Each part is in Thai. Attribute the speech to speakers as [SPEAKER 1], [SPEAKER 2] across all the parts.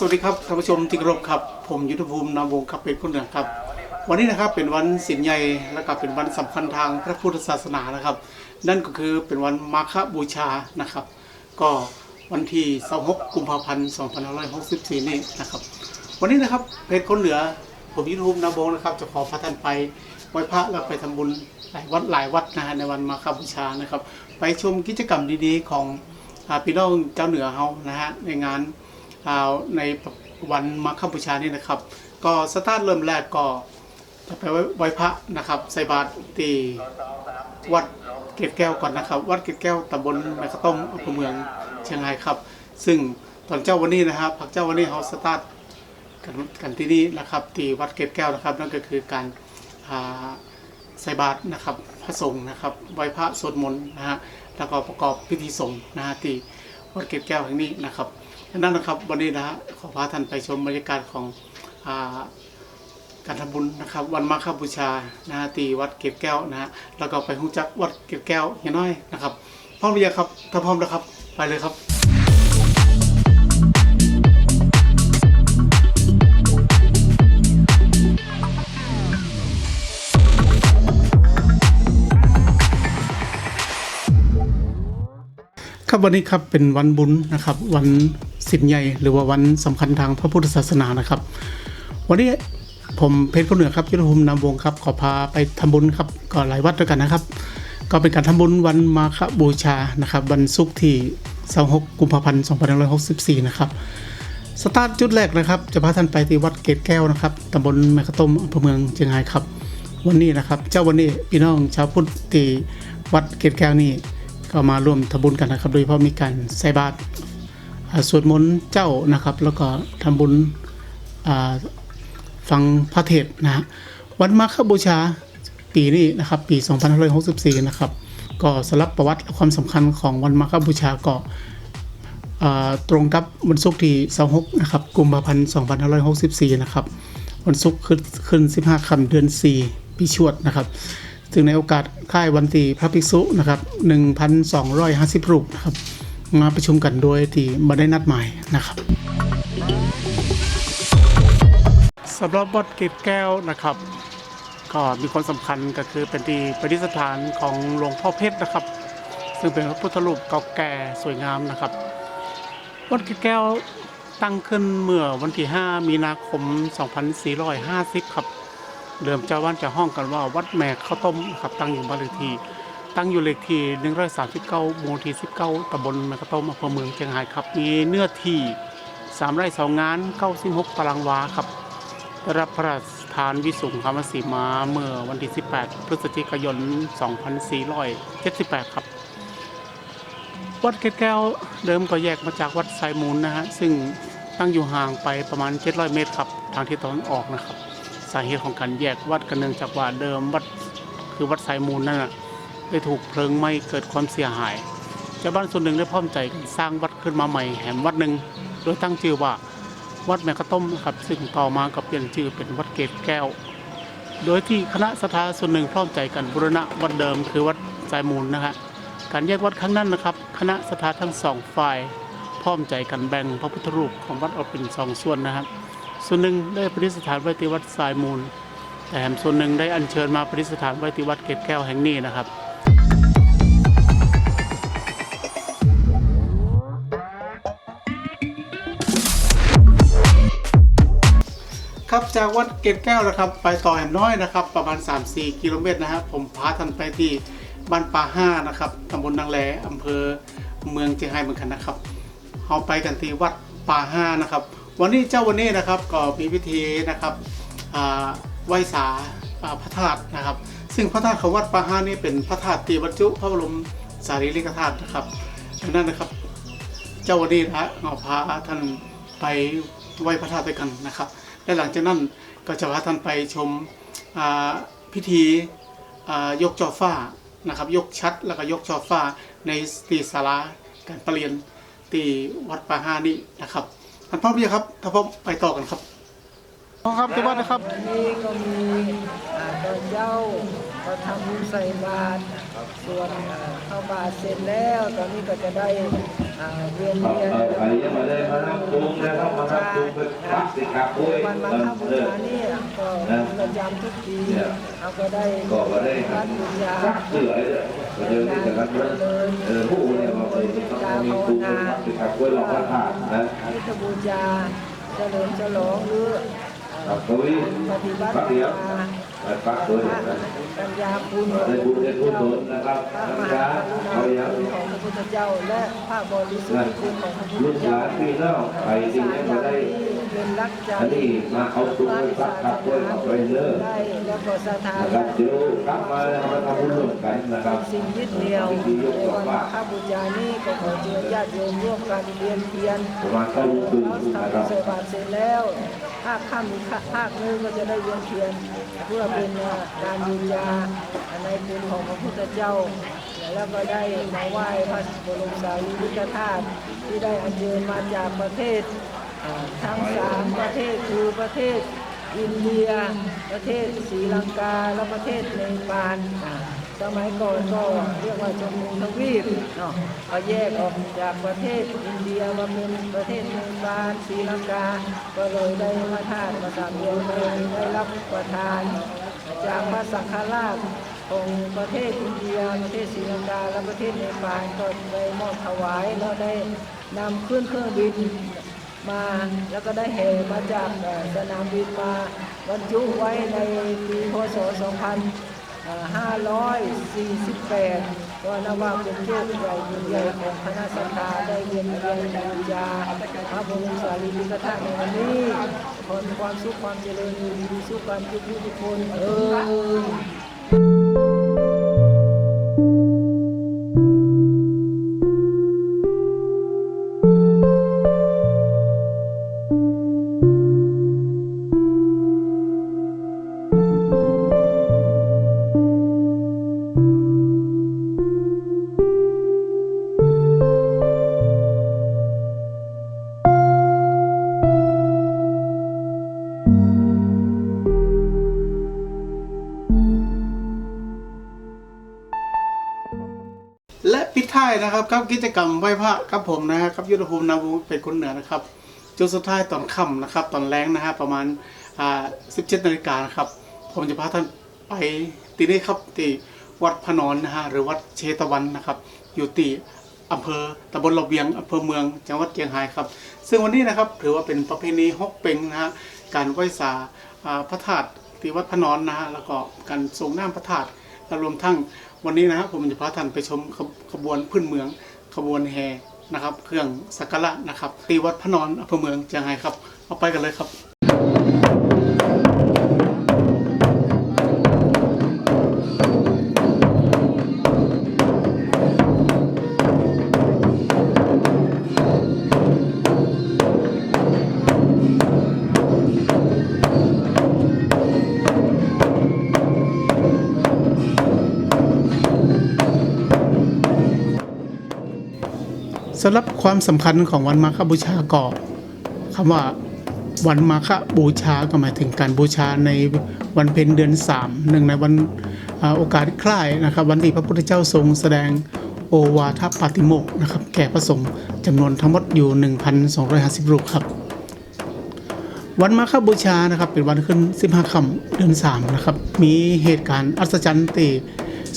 [SPEAKER 1] สวัสดีครับท่านผู้ชมที่เคารพครับ ผมยุทธภูมินามวงครับเป็นคนเหนือครับ วันนี้นะครับเป็นวันสินใหญ่และก็เป็นวันสำคัญทางพระพุทธศาสนานะครับ นั่นก็คือเป็นวันมาฆบูชานะครับ ก็วันที่26กุมภาพันธ์2564 นี้นะครับ วันนี้นะครับเพจคนเหนือผมยุทธภูมินามวงนะครับ จะขอพาท่านไปไหว้พระแล้วไปทำบุญหลายวัดหลายวัดนะฮะในวันมาฆบูชานะครับ ไปชมกิจกรรมดีๆ ของอพี่น้องเจ้าเหนือเฮานะฮะในงาน ในวันมาฆบูชานี่นะครับ ก็สตาร์ทเริ่มแรกก็จะไปไหว้พระนะครับ ใส่บาตรที่วัดเกตแก้วก่อนนะครับ วัดเกตแก้วตำบลแม่ข้าวต้มอำเภอเมืองเชียงรายครับ ซึ่งตอนเจ้าวันนี้นะครับพักเจ้าวันนี้เขาสตาร์ทกันกันที่นี่นะครับที่วัดเกตแก้วนะครับ นั่นก็คือการใส่บาตรนะครับพระสงฆ์นะครับไหว้พระสวดมนต์นะฮะแล้วก็ประกอบพิธีสงฆ์นะฮะที่วัดเกตแก้วแห่งนี้นะครับ นั่นนะครับวันนี้นะขอพาท่านไปชมบรรยากาศของอการทำบุญนะครับ วันมาฆบูชานะฮะที่วัดเกตแก้วนะฮะแล้วก็ไปหุ่จักวัดเกตแก้วเฮียน้อยนะครับพร้อมหรือยังครับถ้าพร้อมแล้วครับ ไปเลยครับ ครับวันนี้ครับเป็นวันบุญนะครับ วันสินใหญ่หรือว่าวันสำคัญทางพระพุทธศาสนานะครับ วันนี้ผมเพชรคนเหนือครับยุทธภูมินามวงครับขอพาไปทำบุญครับก็หลายวัดด้วยกันนะครับ ก็เป็นการทำบุญวันมาฆบูชานะครับวันศุกร์ที่26กุมภาพันธ์2564 นะครับสตาร์ทจุดแรกนะครับ จะพาท่านไปที่วัดเกตแก้วนะครับตำบลแม่ขะต้มอำเภอเมืองเชียงรายครับ วันนี้นะครับ เจ้าวันนี้พี่น้องชาวพุทธที่วัดเกตแก้วนี่ ก็มาร่วมทำบุญกันนะครับ โดยเฉพาะมีการใส่บาตรสวดมนต์เจ้านะครับ แล้วก็ทำบุญฟังพระเทศนะฮะวันมาฆบูชาปีนี้นะครับ ปี 2564 นะครับ ก็สลับประวัติและความสำคัญของวันมาฆบูชาก็ตรงกับวันศุกร์ที่26นะครับกุมภาพันธ์2564 นะครับ วันศุกร์ขึ้นขึ้น15 ค่ำเดือน 4 ปีชวดนะครับ ซึ่งในโอกาสค่ายวันตีพระภิกษุนะครับ1,250 รูปนะครับมาประชุมกันโดยที่ไม่ได้นัดหมายนะครับสำหรับวัดเกตแก้วนะครับ ก็มีความสำคัญก็คือเป็นที่ประดิษฐานของหลวงพ่อเพชรนะครับ ซึ่งเป็นพระพุทธรูปเก่าแก่สวยงามนะครับ วัดเกตแก้วตั้งขึ้นเมื่อวันที่ 5 มีนาคม 2450 ครับ เดิมเจ้าว่านจะห้องกันว่าวัดแม่ข้าวต้มครับตั้งอยู่บ้านเลขที่ ตั้งอยู่เลขที่139หมู่ที่19ตำบลแม่ข้าวต้มอำเภอเมืองเชียงรายครับมีเนื้อที่3ไร่2งาน96ตารางวาครับได้รับพระราชทานวิสุงคามสีมาเมื่อวันที่ 18 พฤศจิกายน 2478 ครับ วัดเกตแก้วเดิมก็แยกมาจากวัดไซมูลนะฮะซึ่งตั้งอยู่ห่างไปประมาณ 700 เมตรครับ ทางทิศตะวันออกนะครับ สาเหตุของการแยกวัดกันเนื่องจากว่าเดิมวัดคือวัดสายมูลนั่นน่ะได้ถูกเพลิงไหม้เกิดความเสียหายชาวบ้านส่วนหนึ่งได้พร้อมใจกันสร้างวัดขึ้นมาใหม่แห่งวัดหนึ่งโดยตั้งชื่อว่าวัดแม่กะต้มนะครับซึ่งต่อมาก็เปลี่ยนชื่อเป็นวัดเกตแก้ว โดยที่คณะสถาส่วนหนึ่งพร้อมใจกันบูรณะวัดเดิมคือวัดสายมูลนะฮะการแยกวัดครั้งนั้นนะครับ คณะสถาทั้งสองฝ่ายพร้อมใจกันแบ่งพระพุทธรูปของวัดออกเป็นสองส่วนนะครับ ส่วนหนึ่งได้ประดิษฐานไว้ที่วัดสายมูล แต่แถมส่วนหนึ่งได้อัญเชิญมาประดิษฐานไว้ที่วัดเกตแก้วแห่งนี้นะครับครับจากวัดเกตแก้วนะครับ ไปต่อแหมน้อยนะครับ ประมาณ 3-4 กิโลเมตรนะครับผมพาท่านไปที่บ้านป่าห้านะครับตำบลนางแลอำเภอเมืองเชียงรายเหมือนกันนะครับเราไปกันที่วัดป่าห้านะครับ วันนี้เจ้าวันนี้นะครับก็มีพิธีนะครับไหว้สาพระธาตุนะครับ ซึ่งพระธาตุของวัดป่าห้านี่เป็นพระธาตุที่บรรจุพระบรมสารีริกธาตุนะครับดังนั้นนะครับ เจ้าวันนี้นะฮะเราพาท่านไปไหว้พระธาตุด้วยกันนะครับ และหลังจากนั้นก็จะพาท่านไปชมพิธียกจอฟ้านะครับ ยกชัดแล้วก็ยกจอฟ้าในตีศาลาการประเรียนที่วัดป่าห้านี่นะครับ ท่านพร้อมหรือยังครับถ้าพร้อมไปต่อกันครับพ่อครับที่วัดนะครับ
[SPEAKER 2] วันนี้ก็มีอ่าตอนเย้าก็ทำบุญใส่บาตรส่วนอ่าเข้าบาตรเสร็จแล้ว ตอนนี้ก็จะได้อ่าเวียน
[SPEAKER 3] ครับ
[SPEAKER 2] เวียน
[SPEAKER 3] เอ่อใครยังมาได้มานั่งปรุงนะครับมานั่งปรุงเป็นปักสิครับด้วย
[SPEAKER 2] วันมา
[SPEAKER 3] เออ
[SPEAKER 2] ฆบู
[SPEAKER 3] เออ
[SPEAKER 2] ชาเนี่ยก็ประจำทุกปี
[SPEAKER 3] เนี่ย
[SPEAKER 2] เราก็ได้
[SPEAKER 3] ก็มาได้
[SPEAKER 2] การบูชา
[SPEAKER 3] สักเสือเลยประเดี๋ยวนี้แต่ละเรื่องเออผู้เนี่ยมาเป็นต้องมีปรุงเป็น ปักสิครับด้วยหลอกพระธาตุนะ
[SPEAKER 2] พุทธบูชาเฉลิมฉลองหรือ
[SPEAKER 3] ครับก็วิ
[SPEAKER 2] ปฏิบัติ
[SPEAKER 3] ปักเดียวปักด้ย
[SPEAKER 2] ปัญญาคุณ
[SPEAKER 3] ได้บุญได้กุศลนะครับปั
[SPEAKER 2] ญ
[SPEAKER 3] ญาเขาอยาง
[SPEAKER 2] คุณของพระพุทธเจ้าและพระบริสุทธิ์คุณของพระพุทธเจ้า
[SPEAKER 3] ลูกหลานพี่น้องใครที่ยังมาได้
[SPEAKER 2] เป็นรักใจ
[SPEAKER 3] อันนี้มาเอาตัวไปปักครับด้วยเอาไปเลิก
[SPEAKER 2] ได้แล้วก็ศรัทธา
[SPEAKER 3] นะครับเดี๋ยวกลับมาแล้วมาทำบุญร่วมกันนะครับ
[SPEAKER 2] สิ่งยึดเหนี่ยวในวันมาฆบูชานี้ก็ขอเชิญญาติโยมร่วมกันเรียนเพียร
[SPEAKER 3] ประมาณเข้าลูกตื่น
[SPEAKER 2] เรา
[SPEAKER 3] นะค
[SPEAKER 2] ทำ
[SPEAKER 3] รับ
[SPEAKER 2] ใส่บาตรเสร็จแล้วภาคค่ำอีกภาคหนึงก็จะได้เวียนเทียนเพื่อเป็นการบูชาในคุณของพระพุทธเจ้าแล้วก็ได้มาไหว้พระบรมสารีริกธาตุที่ได้อัญเชิญมาจากประเทศอ่า ทั้งสามประเทศคือประเทศอินเดีย ประเทศศรีลังกา และประเทศเนปาลสมัยก่อนก็เรียกว่าจมูทวีปเนาะก็แยกออกจากประเทศอินเดียมาเป็นประเทศเนปาลศรีลังกา ก็เลยได้พระธาตุมาสามเดียวเลยได้รับประทาน จากพระสังฆราชของประเทศอินเดียประเทศศรีลังกาและประเทศเนปาลก็ได้มอบถวายแล้วได้นำขึ้นเครื่องบิน มา แล้วก็ได้แห่มาจากสนามบินมาบรรจุไว้ในปีพศ 2548 ก็นับว่าเป็นโชคใหญ่ยิ่งใหญ่ของคณะสัตยาได้เวียนเวียนบูชาพระบรมสารีริกธาตุในวันนี้ขอความสุขความเจริญอยู่ดีสุขกันทุกทุกคนเออ
[SPEAKER 1] ครับกับกิจกรรมไหว้พระกับผมนะครับกับยุทธภูมินาวงเป็นคนเหนือนะครับจนสุดท้ายตอนค่ำนะครับ ตอนแรงนะฮะประมาณอ่า17นาฬิกานะครับ ผมจะพาท่านไปที่นี่ครับที่วัดพระนอนนะฮะหรือวัดเชตวันนะครับ อยู่ที่อำเภอตำบลระเวียงอำเภอเมืองจังหวัดเชียงรายครับ ซึ่งวันนี้นะครับถือว่าเป็นประเพณีฮกเป็งนะฮะการไหว้สาพระธาตุที่วัดพระนอนนะฮะแล้วก็การส่งน้ำพระธาตุรวมทั้ง วันนี้นะครับผมจะพาท่านไปชมขบขบวนพื้นเมือง ขบวนแห่นะครับ เครื่องสักการะนะครับตีวัดพระนอนอำเภอเมืองจังครับ เอาไปกันเลยครับ สำหรับความสำคัญของวันมาฆบูชาก็คำว่าวันมาฆบูชาก็หมายถึงการบูชาในวันเพ็ญเดือนสามหนึ่งในวันโอกาสคล้ายนะครับ วันที่พระพุทธเจ้าทรงแสดงโอวาทปาติโมกนะครับ แก่พระสงฆ์จำนวนทั้งหมดอยู่ 1,250 รูปครับ วันมาฆบูชานะครับเป็นวันขึ้น 15ค่ำเดือน3นะครับมีเหตุการณ์อัศจรรย์ตี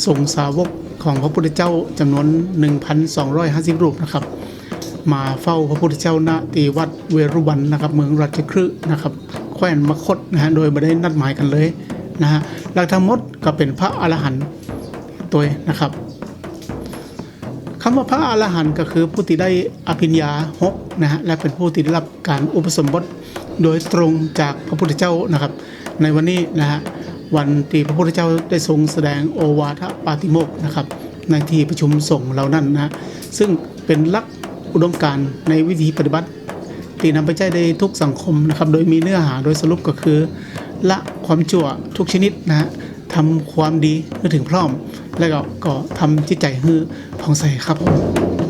[SPEAKER 1] ทรงสาวก ของพระพุทธเจ้าจำนวน 1,250 รูปนะครับ มาเฝ้าพระพุทธเจ้าณตีวัดเวรุวันนะครับ เมืองราชคฤห์นะครับแคว้นมคตนะฮะโดยไม่ได้นัดหมายกันเลยนะฮะหลักธรรมมดก็เป็นพระอรหันต์ตัวนะครับคำว่าพระอรหันต์ก็คือผู้ที่ได้อภิญญาหกนะฮะและเป็นผู้ที่ได้รับการอุปสมบทโดยตรงจากพระพุทธเจ้านะครับ ในวันนี้นะฮะ วันที่พระพุทธเจ้าได้ทรงแสดงโอวาทปาติโมกนะครับ ในที่ประชุมสงฆ์เหล่านั้นนะซึ่งเป็นลักอุดมการในวิธีปฏิบัติที่นำไปใช้ได้ทุกสังคมนะครับ โดยมีเนื้อหาโดยสรุปก็คือ ละความชั่วทุกชนิดนะทำความดีให้ถึงพร้อม และก็ก็ทำจิตใจให้ผ่องใสครับผม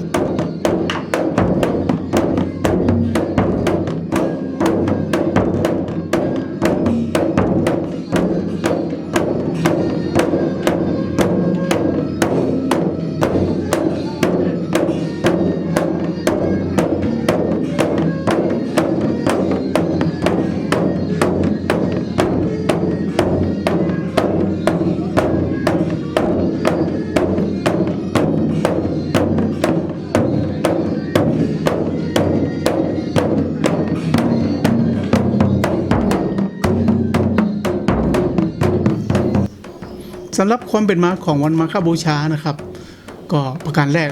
[SPEAKER 1] สำหรับความเป็นมาของวันมาฆบูชานะครับ ก็ประการแรก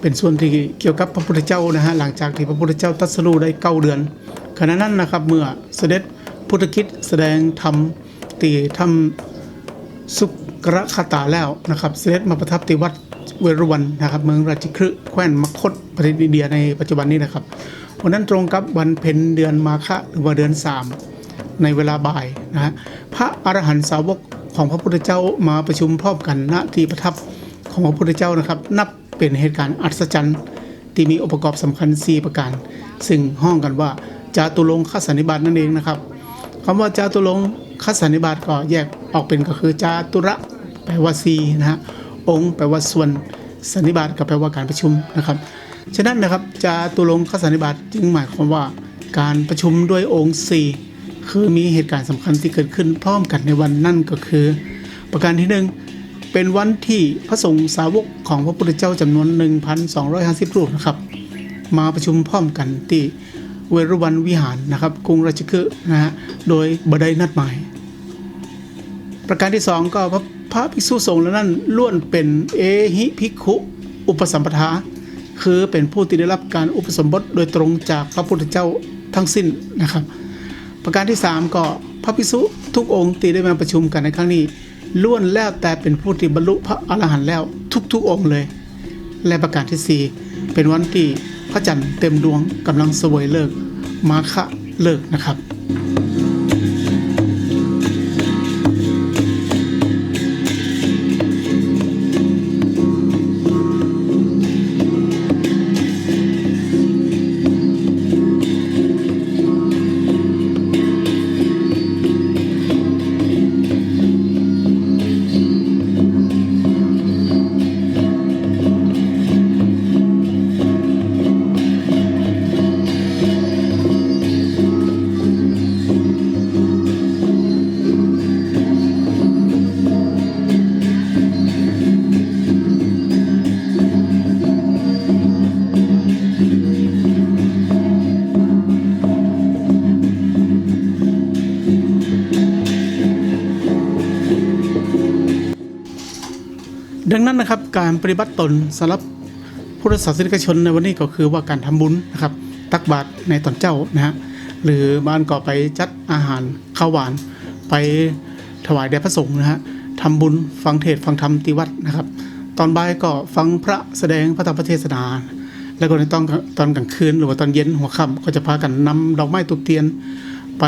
[SPEAKER 1] เป็นส่วนที่เกี่ยวกับพระพุทธเจ้านะฮะหลังจากที่พระพุทธเจ้าตัสรู้ได้เก้าเดือนขณะนั้นนะครับเมื่อเสด็จพุทธกิจแสดงธรรมตีทำสุกรคาตาแล้วนะครับเสด็จมาประทับที่วัดเวรุวันนะครับ เมืองราชคฤห์แคว้นมคตประเทศอินเดียในปัจจุบันนี้นะครับวันนั้นตรงกับวันเพ็ญเดือนมาฆะหรือว่าเดือนสามในเวลาบ่ายนะฮะพระอรหันตสาวก ของพระพุทธเจ้ามาประชุมพร้อมกันณที่ประทับของพระพุทธเจ้านะครับ นับเป็นเหตุการณ์อัศจรรย์ที่มีองค์ประกอบสำคัญ 4 ประการ ซึ่งห้องกันว่าจาตุรงคสันนิบาตนั่นเองนะครับคำว่าจาตุรงคสันนิบาตก็แยกออกเป็นก็คือจาตุระแปลว่าสีนะฮะองค์แปลว่าส่วนสันนิบาตก็แปลว่าการประชุมนะครับฉะนั้นนะครับจาตุรงคสันนิบาตจึงหมายความว่าการประชุมด้วยองค์สี่ คือมีเหตุการณ์สำคัญที่เกิดขึ้นพร้อมกันในวันนั่นก็คือ ประการที่หนึ่งเป็นวันที่พระสงฆ์สาวกของพระพุทธเจ้าจำนวน 1,250 รูปนะครับ มาประชุมพร้อมกันที่เวรุวันวิหารนะครับกรุงราชคฤห์นะฮะโดยบดไดนัดหมาย ประการที่สองก็พระพระภิกษุสงฆ์เหล่านั้นล้วนเป็นเอหิภิกขุอุปสัมปทาคือเป็นผู้ที่ได้รับการอุปสมบทโดยตรงจากพระพุทธเจ้าทั้งสิ้นนะครับ ประการที่ 3 ก็พระภิกษุทุกองค์ที่ได้มาประชุมกันในครั้งนี้ล้วนแล้วแต่เป็นผู้ที่บรรลุพระอรหันต์แล้วทุกๆองค์เลย และประการทีสี่4 เป็นวันที่พระจันทร์เต็มดวงกำลังสวยเลิกมาฆะเลิกนะครับ การปฏิบัติตนสำหรับพุทธศาสนิกชนในวันนี้ก็คือว่าการทำบุญนะครับตักบาตรในตอนเจ้านะฮะหรือบ้านก็ไปจัดอาหารข้าวหวานไปถวายแด่พระสงฆ์นะฮะทำบุญฟังเทศฟังธรรมที่วัดนะครับ ตอนบ่ายก็ฟังพระแสดงพระธรรมเทศนา แล้วก็ในตอนตอนกลางคืน หรือว่าตอนเย็นหัวค่ำก็จะพากันนำดอกไม้ตุกเทียน ไป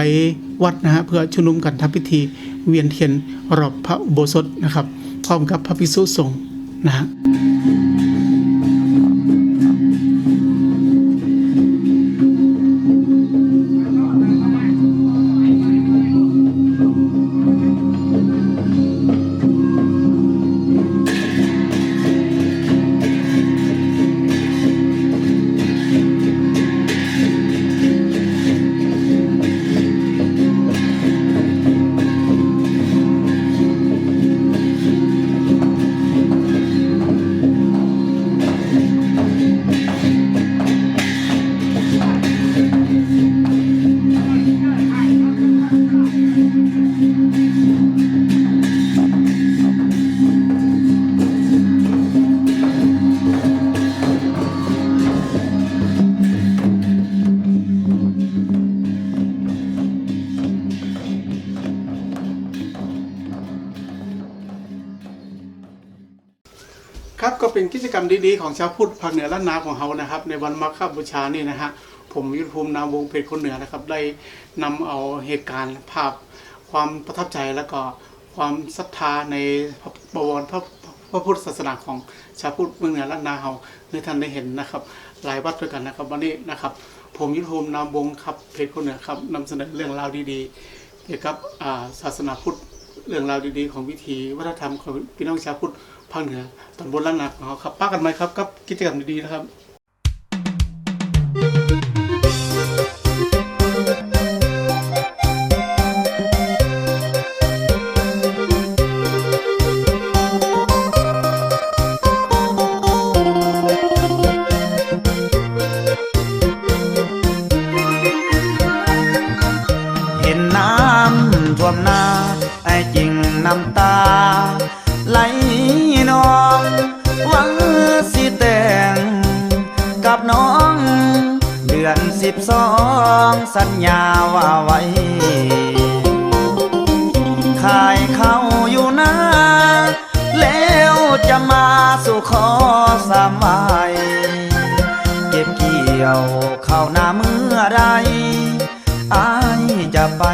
[SPEAKER 1] วัดนะฮะเพื่อชุมนุมกันทำพิธีเวียนเทียนรอบพระอุโบสถนะครับ พร้อมกับพระภิกษุสงฆ์ น รมดีๆของชาวพุทธภาคเหนือล้านนาของเรานะครับ ในวันมาฆบูชานี่นะฮะผมยุทธภูมินามวงเพชรคนเหนือนะครับ ได้นำเอาเหตุการณ์ภาพความประทับใจแล้วก็ความศรัทธาในพระบวรพระพระพุทธศาสนาของชาวพุทธเมืองเหนือล้านนาเราให้ท่านได้เห็นนะครับ หลายวัดด้วยกันนะครับวันนี้นะครับ ผมยุทธภูมินามวงครับเพชรคนเหนือครับนำเสนอเรื่องราวดีๆ เกี่ยวกับศาสนาพุทธเรื่องราวดีๆ ของวิถีวัฒนธรรมของพี่น้องชาวพุทธ ภาคเหนือตำบลล้านนาของเขาครับป้ากันไหมครับกับกิจกรรมดีๆนะครับ
[SPEAKER 4] สัญญาว่าไว้ขายเข้าอยู่นะแล้วจะมาสู่ขอสมไว้เก็บเกี่ยวเข้าหน้าเมื่อไรอายจะไป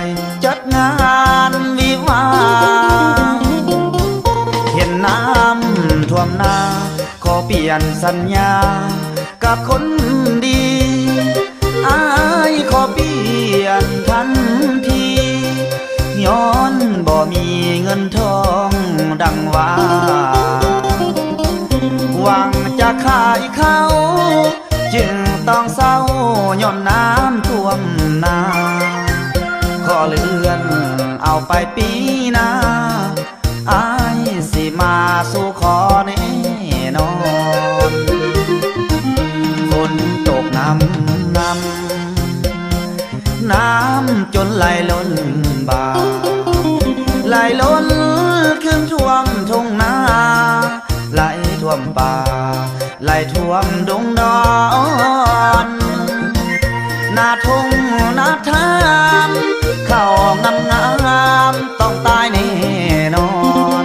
[SPEAKER 4] จัดงานวิวาเห็นน้ำท่วมนาขอเปลี่ยนสัญญากับคนายขอเปลี่ยนทันทีย้อนบ่มีเงินทองดังว่าหวังจะขายเขาจึงต้องเศร้าย้อนน้ำท่วมนา ขอเลื่อนเอาไปปี ลล้นขึ้นท่วมทุ่งนาไหลท่วมป่าไหลท่วมดงดอนนาทุ่งนาทามเข้างามงามต้องตายแน่นอน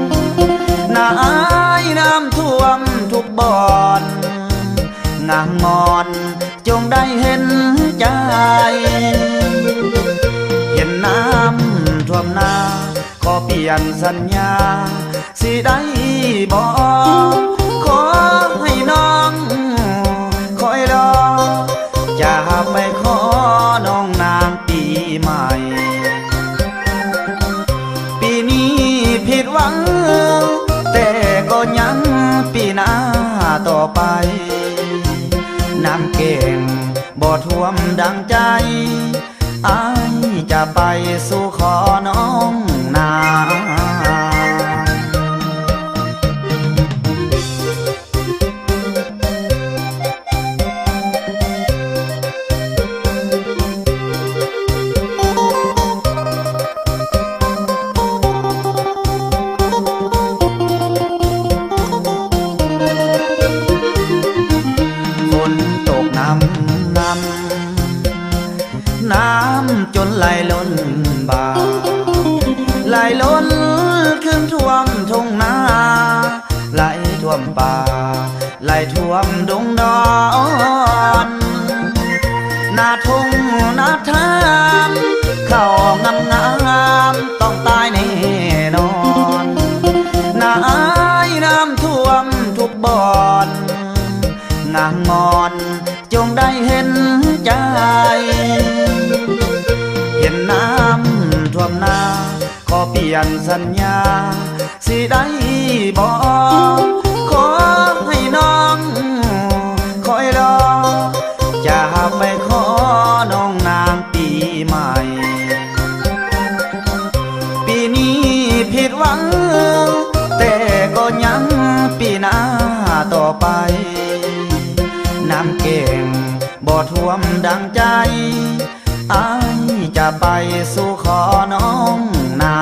[SPEAKER 4] น้ำน้ำท่วมทุกบ่อน งามงอนจงได้เห็นใจ ลี่ยนสัญญา สิได้บอกขอให้น้องคอยรอจะไปขอน้องนางปีใหม่ ปีนี้ผิดหวัง แต่ก็ยังปีหน้าต่อไป น้ำเก่งบ่ท่วมดังใจอายจะไปสู่ขอน้อง หน้าทุ่งหน้าทามเข้างามงามต้องตายแน่นอนน้ำน้ำท่วมทุกบ่อนงามงอนจงได้เห็นใจ เห็นน้ำท่วมนาขอเปลี่ยนสัญญา สิได้บอกขอ เก่งบ่ท่วมดังใจอายจะไปสู่ขอน้องนา